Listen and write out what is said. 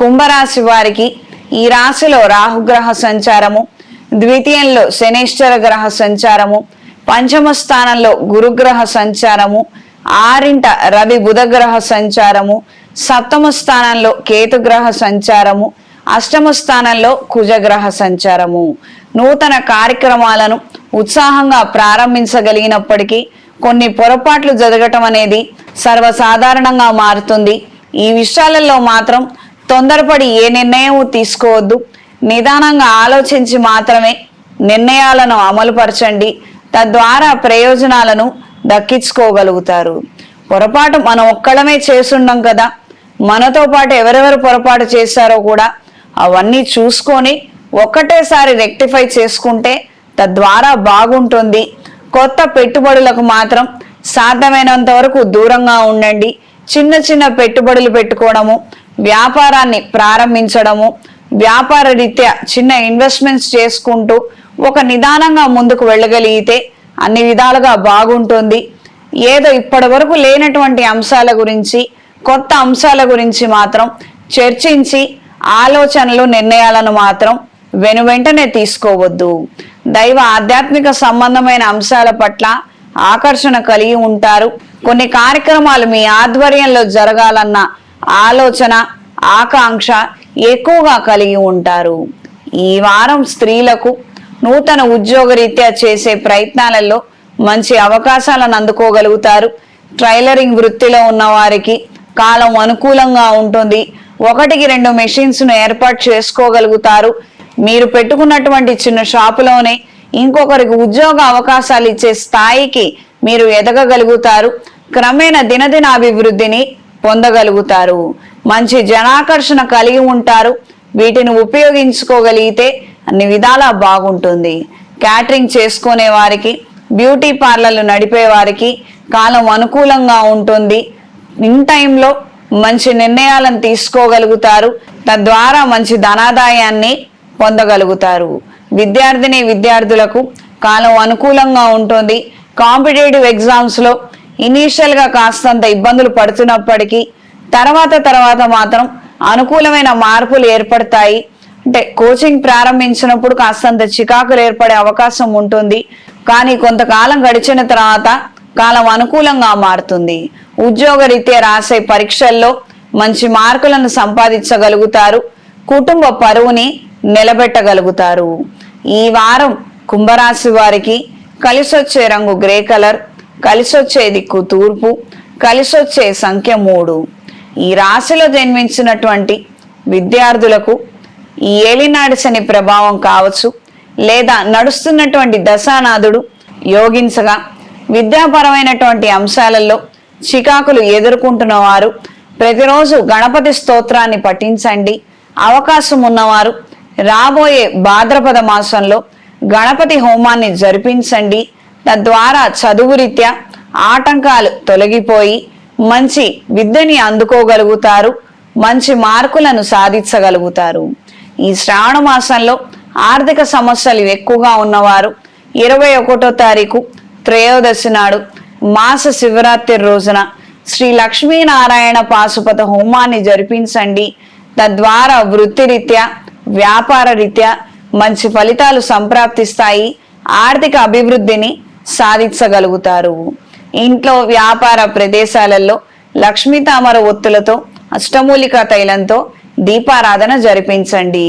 కుంభరాశి వారికి ఈ రాశిలో రాహుగ్రహ సంచారము ద్వితీయంలో శనేశ్వర గ్రహ సంచారము పంచమ స్థానంలో గురుగ్రహ సంచారము ఆరింట రవి బుధగ్రహ సంచారము సప్తమ స్థానంలో కేతుగ్రహ సంచారము అష్టమ స్థానంలో కుజగ్రహ సంచారము. నూతన కార్యక్రమాలను ఉత్సాహంగా ప్రారంభించగలిగినప్పటికీ కొన్ని పొరపాట్లు జరగటం అనేది సర్వసాధారణంగా మారుతుంది. ఈ విషయాలలో మాత్రం తొందరపడి ఏ నిర్ణయం తీసుకోవద్దు. నిదానంగా ఆలోచించి మాత్రమే నిర్ణయాలను అమలుపరచండి. తద్వారా ప్రయోజనాలను దక్కించుకోగలుగుతారు. పొరపాటు మనం ఒక్కడమే చేస్తుండం కదా. మనతో పాటు ఎవరెవరు పొరపాటు చేశారో కూడా అవన్నీ చూసుకొని ఒక్కటేసారి రెక్టిఫై చేసుకుంటే తద్వారా బాగుంటుంది. కొత్త పెట్టుబడులకు మాత్రం సాధ్యమైనంత వరకు దూరంగా ఉండండి. చిన్న చిన్న పెట్టుబడులు పెట్టుకోవడము వ్యాపారాన్ని ప్రారంభించడము వ్యాపార రీత్యా చిన్న ఇన్వెస్ట్మెంట్స్ చేసుకుంటూ ఒక నిదానంగా ముందుకు వెళ్ళగలిగితే అన్ని విధాలుగా బాగుంటుంది. ఏదో ఇప్పటి వరకు లేనటువంటి అంశాల గురించి కొత్త అంశాల గురించి మాత్రం చర్చించి ఆలోచనలు నిర్ణయాలను మాత్రం వెను వెంటనే తీసుకోవద్దు. దైవ ఆధ్యాత్మిక సంబంధమైన అంశాల పట్ల ఆకర్షణ కలిగి ఉంటారు. కొన్ని కార్యక్రమాలు మీ ఆధ్వర్యంలో జరగాలన్న ఆలోచన ఆకాంక్ష ఎక్కువగా కలిగి ఉంటారు. ఈ వారం స్త్రీలకు నూతన ఉద్యోగరీత్యా చేసే ప్రయత్నాలలో మంచి అవకాశాలను అందుకోగలుగుతారు. ట్రైలరింగ్ వృత్తిలో ఉన్న వారికి కాలం అనుకూలంగా ఉంటుంది. ఒకటికి రెండు మెషిన్స్ను ఏర్పాటు చేసుకోగలుగుతారు. మీరు పెట్టుకున్నటువంటి చిన్న షాపులోనే ఇంకొకరికి ఉద్యోగ అవకాశాలు ఇచ్చే స్థాయికి మీరు ఎదగగలుగుతారు. క్రమేణా దినదినాభివృద్ధిని పొందగలుగుతారు. మంచి జనాకర్షణ కలిగి ఉంటారు. వీటిని ఉపయోగించుకోగలిగితే అన్ని విధాలా బాగుంటుంది. క్యాటరింగ్ చేసుకునే వారికి బ్యూటీ పార్లర్లు నడిపే వారికి కాలం అనుకూలంగా ఉంటుంది. ఇన్ టైంలో మంచి నిర్ణయాలను తీసుకోగలుగుతారు. తద్వారా మంచి ధనాదాయాన్ని పొందగలుగుతారు. విద్యార్థిని విద్యార్థులకు కాలం అనుకూలంగా ఉంటుంది. కాంపిటేటివ్ ఎగ్జామ్స్లో ఇనీషియల్గా కాస్తంత ఇబ్బందులు పడుతున్నప్పటికీ తర్వాత తర్వాత మాత్రం అనుకూలమైన మార్పులు ఏర్పడతాయి. అంటే కోచింగ్ ప్రారంభించినప్పుడు కాస్తంత చికాకులు ఏర్పడే అవకాశం ఉంటుంది. కానీ కొంతకాలం గడిచిన తర్వాత కాలం అనుకూలంగా మారుతుంది. ఉద్యోగ రీత్యా రాసే పరీక్షల్లో మంచి మార్కులను సంపాదించగలుగుతారు. కుటుంబ పరువుని నిలబెట్టగలుగుతారు. ఈ వారం కుంభరాశి వారికి కలిసొచ్చే రంగు గ్రే కలర్ కలిసొచ్చే దిక్కు తూర్పు కలిసొచ్చే సంఖ్య మూడు. ఈ రాశిలో జన్మించినటువంటి విద్యార్థులకు ఈ ఏలినాడు శని ప్రభావం కావచ్చు లేదా నడుస్తున్నటువంటి దశానాథుడు యోగించగా విద్యాపరమైనటువంటి అంశాలలో చికాకులు ఎదుర్కొంటున్న వారు ప్రతిరోజు గణపతి స్తోత్రాన్ని పఠించండి. అవకాశం ఉన్నవారు రాబోయే భాద్రపద మాసంలో గణపతి హోమాన్ని జరిపించండి. తద్వారా చదువు రీత్యా ఆటంకాలు తొలగిపోయి మంచి విద్యని అందుకోగలుగుతారు మంచి మార్కులను సాధించగలుగుతారు. ఈ శ్రావణ మాసంలో ఆర్థిక సమస్యలు ఎక్కువగా ఉన్నవారు ఇరవై ఒకటో తారీఖు త్రయోదశి నాడు మాస శివరాత్రి రోజున శ్రీ లక్ష్మీనారాయణ పాశుపత హోమాన్ని జరిపించండి. తద్వారా వృత్తిరీత్యా వ్యాపార రీత్యా మంచి ఫలితాలు సంప్రాప్తిస్తాయి. ఆర్థిక అభివృద్ధిని సాధించగలుగుతారు. ఇంట్లో వ్యాపార ప్రదేశాలలో లక్ష్మీ తామర ఒత్తులతో అష్టమూలిక తైలంతో దీపారాధన జరిపించండి.